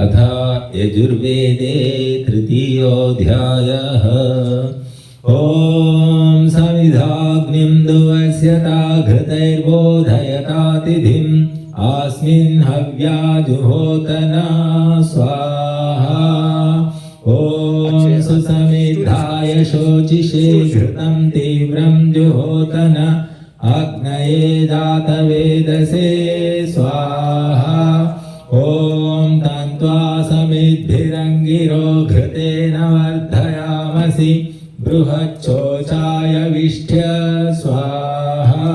अथ यजुर्वेदे तृतीयोऽध्यायः। ॐ समिधाग्निं दुवस्यता घृतैर्बोधयतातिथिम् हव्याजुहोतना स्वाहा। ॐ सुसमिद्धाय शोचिषे घृतं तीव्रं जुहोतन। अग्नये दातवेदसे स्वाहा। ॐ तन्त्वा समिद्भिरङ्गिरो घृतेन वर्धयामसि बृहच्छोचाय विष्ठ्य स्वाहा।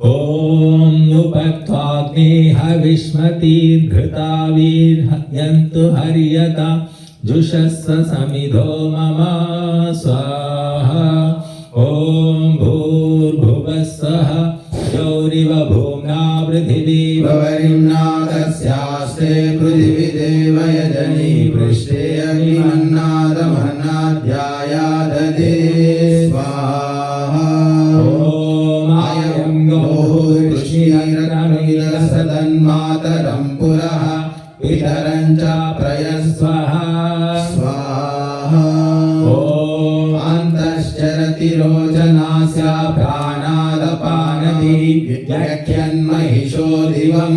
ॐ नुपत्वाग्ने हविष्मतीर्घृतावीर्यन्तु हर्यता जुषस्व समिधो मम स्वाहा। ॐ गौरिव भूम्ना पृथिवी वरिम्नादस्यास्ते पृथिवी देवयजनी पृष्ठे अग्निमन्नादमन्नाध्यायादधे प्राणादपानति व्याख्यन्महिषो दिवं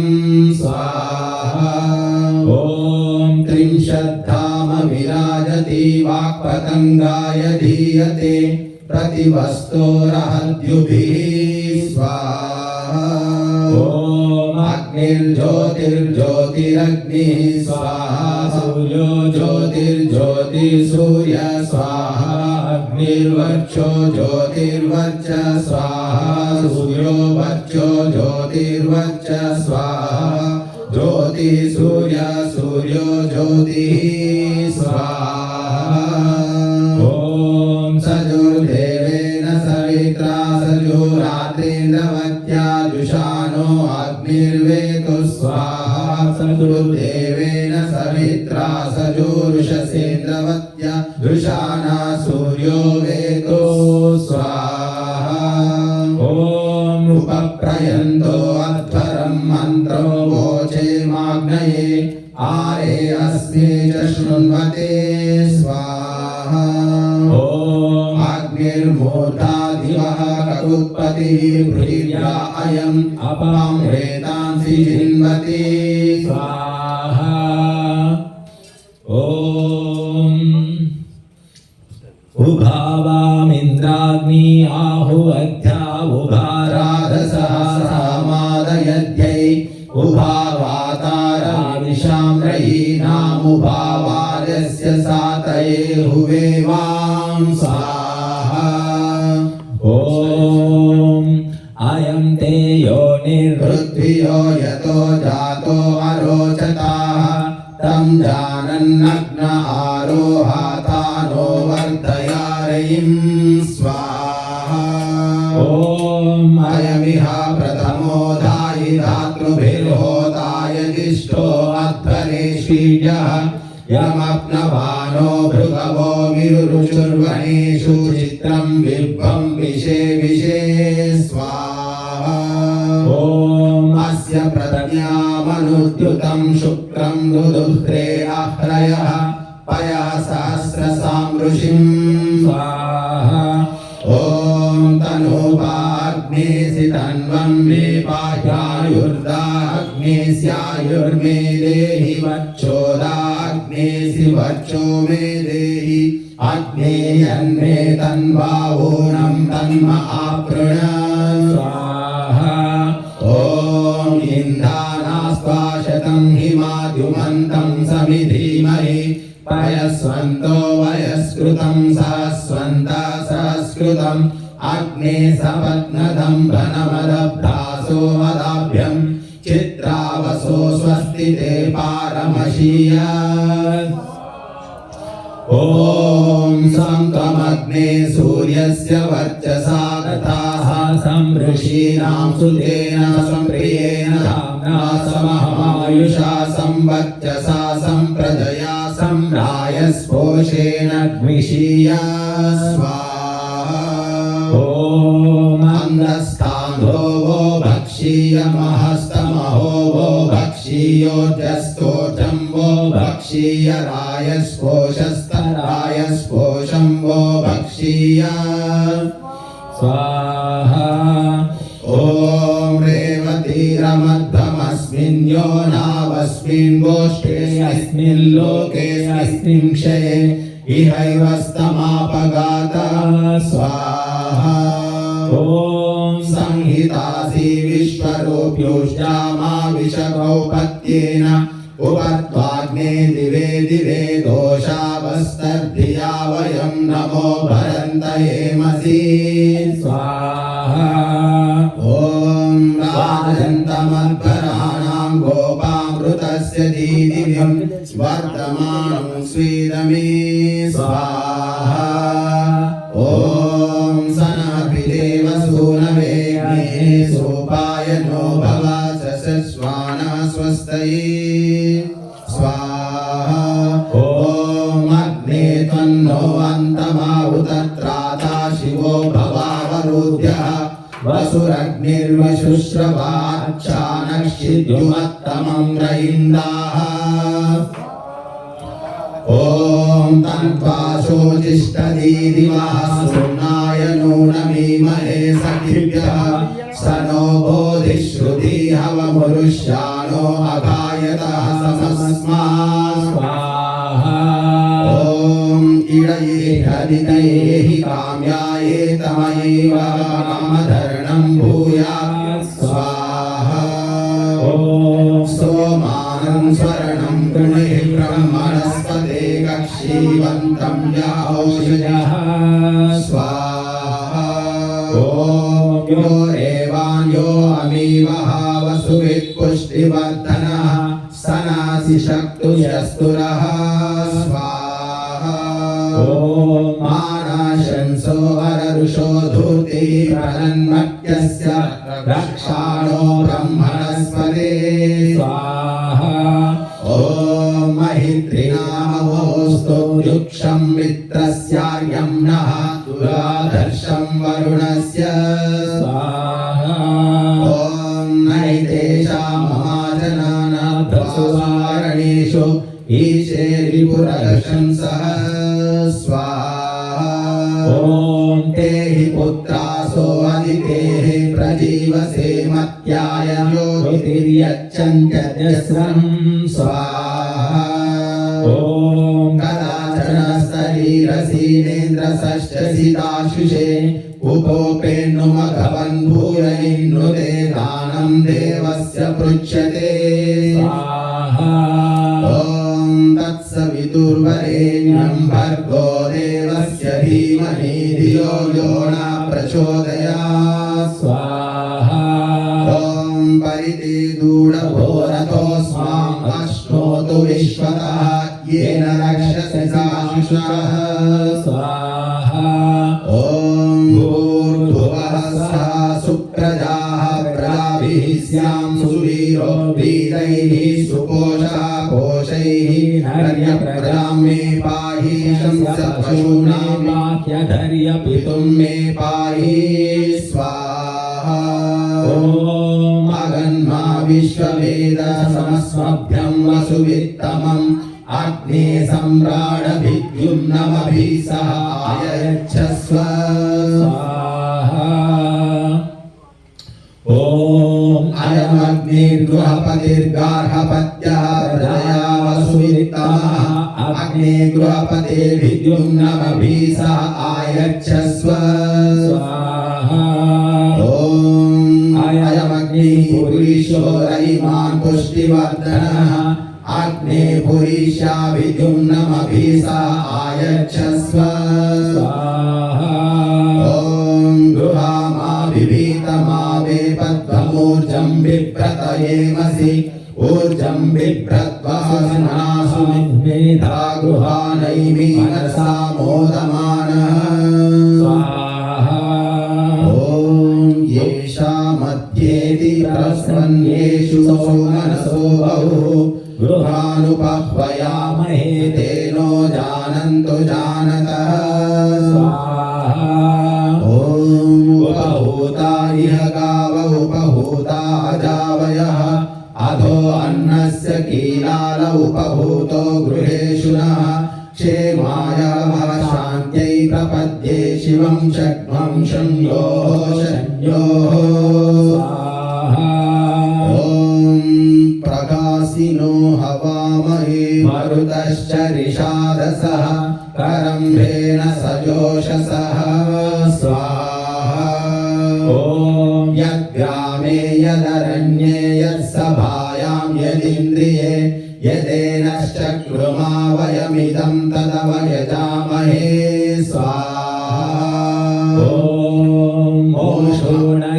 स्वाहा ॐ त्रिंशद्धाम विराजति वाक्पतङ्गाय धीयते प्रतिवस्तोरहद्युभिः स्वाहा ॐ अग्निर्ज्योतिर्ज्योतिरग्निः स्वाहा सूर्यो ज्योतिर्ज्योतिसूर्य स्वाहा अग्निर्वर्चो ज्योतिर्वर्च स्वाहा सूर्यो वर्चो ज्योतिर्वर्च स्वाहा ज्योति सूर्य सूर्यो ज्योतिः स्वाहा ॐ सजुर्देवेन सवित्रा सजुरात्रिन्द्रवत्या जुषानो अग्निर्वेतु स्वाहा सजुर्देवेन सवित्रा सजोरुषसेन्द्रवत्या जुषाना सूर्यो वेतो स्वाहा ॐ उपप्रयन्तो अध्वरं मन्त्रो वोचे माग्नये आरे अस्मे च शृण्वते स्वाहा ॐ अग्निर्मूर्धा दिवः ककुत्पतिः पृथिव्या अयम् अपां वेदांसि जिन्वति स्वाहा ॐ उभावामिन्द्राग्नी आहुवध्या उभाराधसः राधसहस्रमादयध्यै उभावातारा विशाम्रयीनामुभावादस्य सातये हुवे वां स्वाहा तं जानन्नग्न आरोहातानो वर्धयारयिं स्वाहा ॐ अयमिह प्रथमो धायि धातृभिर्होताय दिष्टो अध्वरेष्वीजः यमप्नवानो भृगवो विरुरुचुर्वणेषु चित्रं बिम्बं विशे विशे स्वाहा ॐ अस्य प्रज्ञामनुद्युतं शुक्रं दुदुह्रे अह्रयः पयः सहस्रसामृषिं स्वाहा ॐ तनोपाग्नेसि तन्वं मे बाह्यायुर्दाग्नेस्यायुर्मे देहि वक्षोदाग्नेसि वक्षो मे देहि अग्नेयन्मे तन्वावोनं तन्म आपृण इन्धानास्पाशतं हिमाद्युमन्तं समिधीमहि पयस्वन्तो वयस्कृतं सहस्वन्तः सहस्कृतम् अग्ने सपत्नदं भ्रनमदभ्रासो वदाभ्यं चित्रावसो स्वस्ति ते पारमशीय ॐ सङ्कमग्ने सूर्यस्य वर्चसा तथाः समृषीणां सुतेन सम्प्रियेण धाम्ना समहमायुषा संवर्चसा सम्प्रजया सम्रायस्पोषेण ग्विषीया स्वाहा ॐ अङ्गस्थान्धो वो भक्ष्य भक्षीयमहस्तमहो वो भक्षीयोजस्तोषं वो भक्षीय रायस्पोषस्तरायस्पोषं वो भक्षीय स्वाहा नावस्मिन् गोष्ठेऽस्मिन् लोकेऽस्मिन् क्षये इहैव स्तमापगाता स्वाहा ॐ संहितासि विश्वरूप्युष्टामा विषगौपत्येन उपत्वाग्ने दिवे दिवे दोषावस्तर्धिया वयं नमो भरन्तयेमसि स्वाहा ॐ राजन्तमद्भराणां गोपामृतस्य दीदिव्यं वर्तमानं स्वीदमे स्वाहा ॐ सनाभिदेव सूनवे सोपाय नो भव सस्वाना स्वस्तये स्वाहा ॐ अग्ने त्वन्नो अन्तमाहुतत्राता शिवो भवावरुध्यः वसुरग्निर्वशुश्रवाक्षानक्षिद्युमत्तमं रयिन्दाः ॐ तन्त्वा शोचिष्टदीदिवः सुनाय नूनमीमहे सखिभ्यः स नो बोधिश्रुति हवमुरुष्याणो अगायतः समस्मात् स्वाहा ॐ इडये हरितये हि काम्याये तमयैव कामधरणं भूयात् स्वाहा ॐ सोमानं स्वरणं गृणे ब्रह्मणस्पते कक्षीवन्तं याौषधः स्वाहा ॐ यो एवान्यो अमीवः वसुवित्पुष्टिवर्धनः सनासि शक्तुयस्तुरः स्वाहा ॐ मानाशंसो अररुषो धूति प्रणन्मत्यस्य रक्षाणो ब्रह्मणस्पदे स्वाहा ॐ महित्रिनामवोऽस्तु युक्षं मित्रस्यार्यं नः दुराधर्षं वरुणस्य स्वाहा ॐ नैतेषामाजनानाभ्रसुवारणेषु ईशे रिपुरशंसः स्वाहा ॐ ते हि पुत्रासो अदितेः प्रजीवसे मत्याय ज्योतिर्यच्छन्त्यजस्रं स्वाहा ॐ कदाचन शरीरसीनेन्द्रषष्ठसिदाशुषे उपोपेन्नुमघवन्भूयैन्नुते दानं देवस्य पृच्छते तत्सवितुर्वरेण्यं भर्गो देवस्य धीमहि धियो यो न प्रचोदयात् स्वाहा ॐ परिते दूढभोरतोऽस्माम् अश्नोतु विश्वतः येन रक्षसि साशुषः स्वाहा ॐ भूर्भुवः सः सुप्रजाः प्रजाभिः स्यां सुवीरो वीरैः सुपोषः पोषैः नर्यप्रजां मे पाहि शंस पशूनां वाक्यधर्य पितुं मे पाहि स्वाहा ॐ अगन्मा विश्ववेद समस्मभ्यं वसुवित्तमम् अग्ने सम्राडभिद्युं नमभिः सह आयच्छस्व स्वाहा ॐ अयमग्निर्गृहपतिर्गार्हपत्यः प्रजया वसुवित्तमः अग्ने गृहपतिर्भिद्युं नमभिः सह आयच्छस्व स्वाहा ॐ अयमग्निः पुरीशो रयिमान् पुष्टिवर्धनः अग्ने पुरीशाभिद्युं नमभिः सह आयच्छस्व स्वाहा ॐ गृहामाभिभीतमावे पद्ममूर्जं बिभ्रतयेमसि ऊर्जं बिभ्रत्वासनासु मेधा शिवं षड्वं शंयोः शन्योः स्वाहा ॐ प्रकाशिनो हवामहे मरुतश्च रिषादसः करम्भेन सजोषसः स्वाहा ॐ यद्ग्रामे यदरण्ये यत्सभायां यदिन्द्रिये यदेनश्चक्रुमा वयमिदं तदवयजामहे स्वाहा ॐ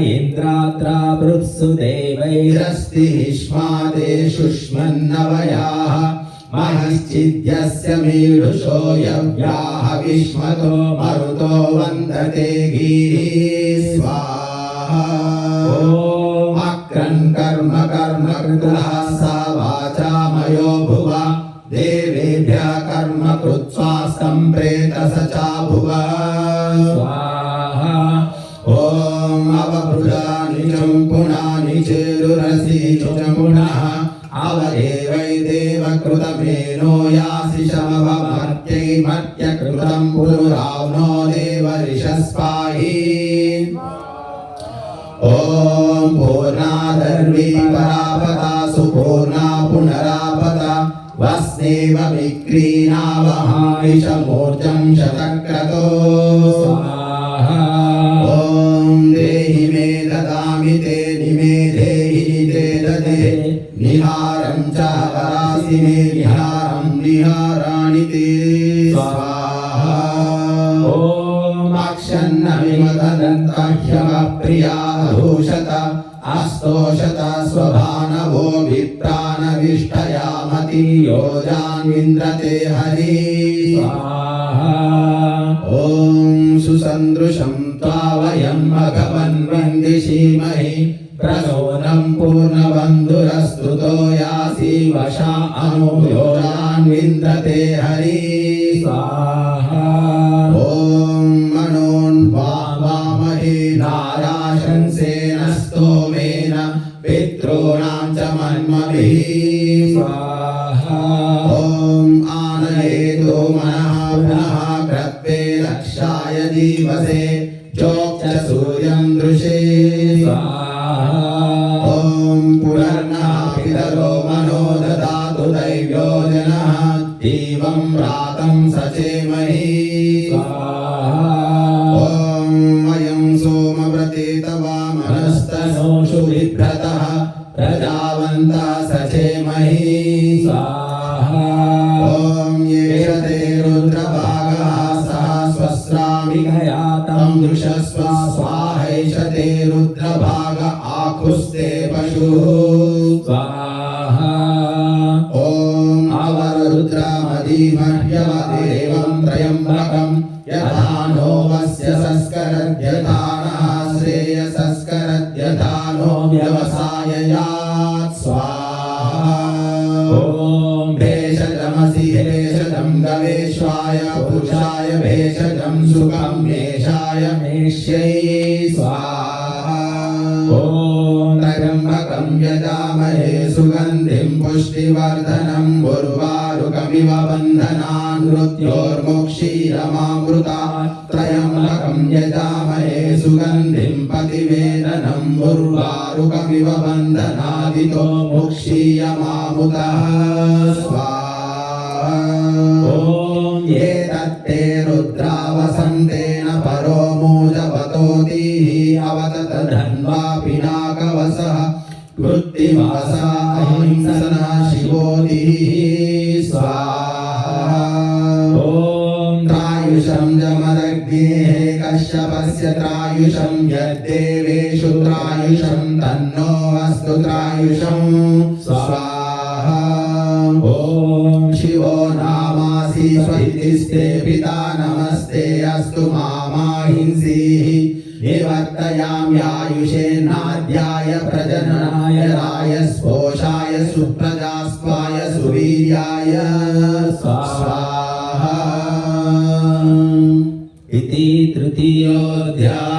इन्द्रात्रा पृत्सु देवैरस् वैरस्ति हिष्मादे शुष्मन्नवयाः महिश्चिद्यस्य मीढुषो यव्याः विश्मतो मरुतो वन्दते गीः स्वाहा। अक्रन् कर्म कर्म कृतः सा वाचा मयो भुव। देवेभ्यः कर्म कृत्वा सम्प्रेत स चाभुव చేరురసీచుమున అవదేవైదేవకృతమేనో యాసి శమభమర్త్యై మర్త్యకృతం పురురావ్నో దేవరిషస్పాహి ఓం పూర్ణాధర్వీ పరాపత సుపూర్ణా పునరాపత వస్నేవ విక్రీణావహాయుషమూర్జం శతక్రతో ते ददे निहारं च वरासि मे निहारं निहाराणि ते स्वाहा ॐ अक्षन्न विमदन्ताह्यमप्रिया भूषत अस्तोषत स्वभानवो विप्राणविष्टयामति योजान्विन्द्रते हरि स्वाहा ॐ सुसन्दृशं त्वावयं भगवन् वन्दिशीमहि प्रसोनं पूर्णबन्धुरस्तुतो यासि वशा अनुयोजान्विन्द्रते हरि स्वाहा ॐ मनोन्वामहे नाराशंसेन स्तोमेन पितॄणां च मन्मभिः दिवं रातं सचेमहि स्वाहा ॐ वयं सोमव्रते तवामनस्तनोषु बिभ्रतः प्रजावन्तः सचेमहि स्वाहा ॐ येष ते रुद्रभागः सः स्वस्रामि विघयातं तं दृशस्व स्वाहैष ते रुद्रभाग आकुस्ते पशुः अवरुद्रमधीमह्यवदेवं त्र्यम्बकं यथा नो वस्य संस्करद्यथा नः श्रेयसंस्करद्यथा नो व्यवसाययात् स्वाहा। ॐ भेषजमसि भेषजं गवेश्वाय पुरुषाय भेषजं सुखं मेषाय मेष्यै। स्वाहा। ॐ त्र्यम्बकं यजामहे उर्वारुकमिव बन्धनान् मृत्योर्मुक्षीरमामृता त्र्यम्बकं यजामहे सुगन्धिं पतिवेदनम् उर्वारुकमिव बन्धनादितो मुक्षीयमामुतः स्वाहा ॐ ये एतत्ते रुद्रावसन्तेन कश्यपस्य त्रायुषं यद्देवेषु त्रायुषं तन्नो अस्तु त्रायुषं स्वाहा ॐ शिवो नामासि स्वस्तिस्ते पिता नमस्ते अस्तु मामाहिंसीः निवर्तयाम्यायुषे नाद्याय प्रजननाय राय स्पोषाय सुप्रजास्त्वाय सुवीर्याय स्वाहा इति तृतीयोऽध्याय